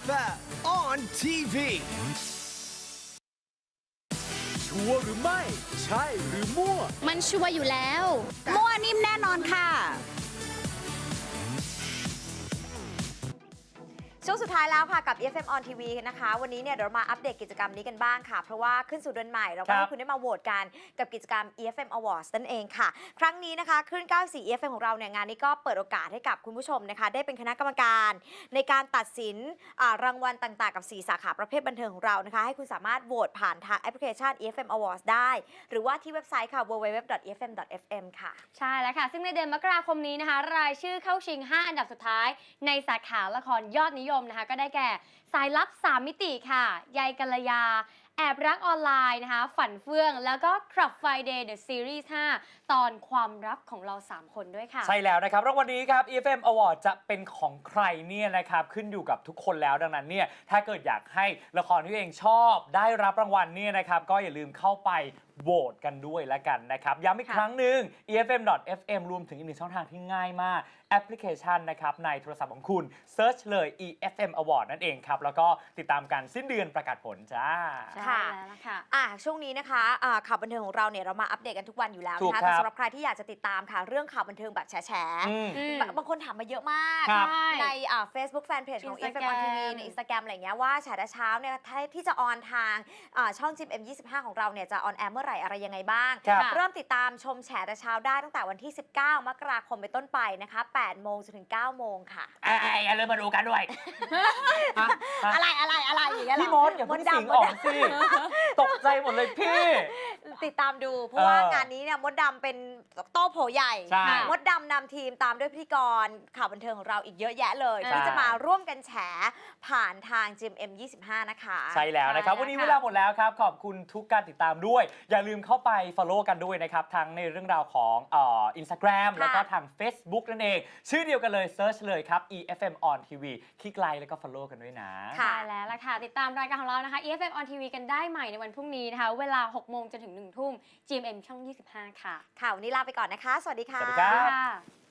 FM on TV ชัวหรือไม่ ใช่หรือมั่ว มันชัวร์อยู่แล้ว มั่วนิ่มแน่นอนค่ะ ช่วงสุดท้ายแล้วค่ะกับ EFM on TV นะคะ วันนี้เนี่ยเดี๋ยวเรามาอัปเดตกิจกรรมนี้กันบ้างค่ะ เพราะว่าขึ้นสู่เดือนใหม่เราก็ครับให้คุณได้มาโหวตกันกับกิจกรรม EFM Awards นั่นเองค่ะ ครั้งนี้นะคะคลื่น94 EFM ของเราเนี่ยงานนี้ก็เปิดโอกาสให้กับคุณผู้ชมนะคะ ได้เป็นคณะกรรมการ ในการตัดสินอ่ารางวัลต่างๆ กับ 4 สาขาประเภทบันเทิงของเรานะคะ ให้คุณสามารถโหวตผ่านทางแอปพลิเคชัน EFM Awards ได้ หรือว่าที่เว็บไซต์ค่ะ www.efm.fm ค่ะ ใช่แล้วค่ะ ซึ่งในเดือนมกราคมนี้นะคะ รายชื่อเข้าชิง 5 อันดับสุดท้าย ในสาขาละครยอดนิยมนะคะ ก็ได้แก่สายลับ 3 มิติค่ะ ยายกัลยา แอบรักออนไลน์นะคะ ฝันเฟื่อง แล้วก็ Club Friday The Series 5 ตอนความรักของเรา 3 คนด้วยค่ะ ใช่แล้วนะครับรางวัลนี้ครับ EFM Award จะเป็นของใครเนี่ยนะครับ ขึ้นอยู่กับทุกคนแล้วดังนั้นเนี่ยถ้าเกิดอยากให้ละครที่ตัวเองชอบ ได้รับรางวัลเนี่ยนะครับ ก็อย่าลืมเข้าไป โหวตกันด้วยละกันนะครับ ย้ำอีกค่ะครั้งหนึ่ง EFM.FM รวมถึงอีกหนึ่งช่องทางที่ง่ายมาก แอปพลิเคชันนะครับในโทรศัพท์ของคุณ Search เลย EFM Award นั่นเองครับ แล้วก็ติดตามกันสิ้นเดือนประกาศผลจ้าใช่ค่ะแล้วล่ะค่ะอะ ช่วงนี้นะคะอ่าข่าวบันเทิงของเราเนี่ยเรามาอัปเดตกันทุกวันอยู่แล้วถูกนะคะครับแต่สำหรับใครที่อยากจะติดตามค่ะเรื่องข่าวบันเทิงแบบแฉๆอืมอืม บางบางคนถามมาเยอะมาก ครับ ในอ่า Facebook Fanpage ของ Instagram FM on TV ใน Instagram อะไรอย่างเงี้ยว่าแฉแต่เช้าเนี่ยถ้าที่จะออนทางอ่าช่องจิม M25 ของเราเนี่ยจะออนแอร์เมื่อไหร่อะไรยังไงบ้าง ครับ เริ่มติดตามชมแฉแต่เช้าได้ตั้งแต่วันที่ 19 มกราคมเป็นต้นไปนะคะ8โมงจนถึง9โมงค่ะเอ้ยอย่าลืมมาดูกันด้วย ฮะฮะอะไรอะไรอะไรอย่างเงี้ยเหรพี่มดอย่าเพิ่งสิงดำออกดำสิ ตกใจหมดเลยพี่ ติดตามดู เพราะว่าเอองานนี้เนี่ยมดดำเป็นโต้โผใหญ่ ใช่มดดำนำทีมตามด้วยพิธีกรข่าวบันเทิงของเราอีกเยอะแยะเลยใช่ ที่จะมาร่วมกันแฉผ่านทาง GMM 25 นะคะ ใช่แล้วนะครับ ใช่แล้ววันนี้ค่ะเวลาหมดแล้วครับ ขอบคุณทุกการติดตามด้วย อย่าลืมเข้าไป follow กันด้วยนะครับ ทั้งในเรื่องราวของเอินสตาแกรมค่ะ แล้วก็ทาง Facebook นั่นเอง ชื่อเดียวกันเลย search เลยครับ EFM on TV คลิกไลค์แล้วก็ follow กันด้วยนะ ค่ะ ใช่แล้วล่ะค่ะ ติดตามรายการของเรานะคะ EFM on TV กันได้ใหม่ในวันพรุ่งนี้นะคะ เวลา 6 โมงจนถึง 1ทุ่ม GMM ช่อง 25 ค่ะ ค่ะ วันนี้ลาไปก่อนนะคะ สวัสดีค่ะ สวัสดีครับ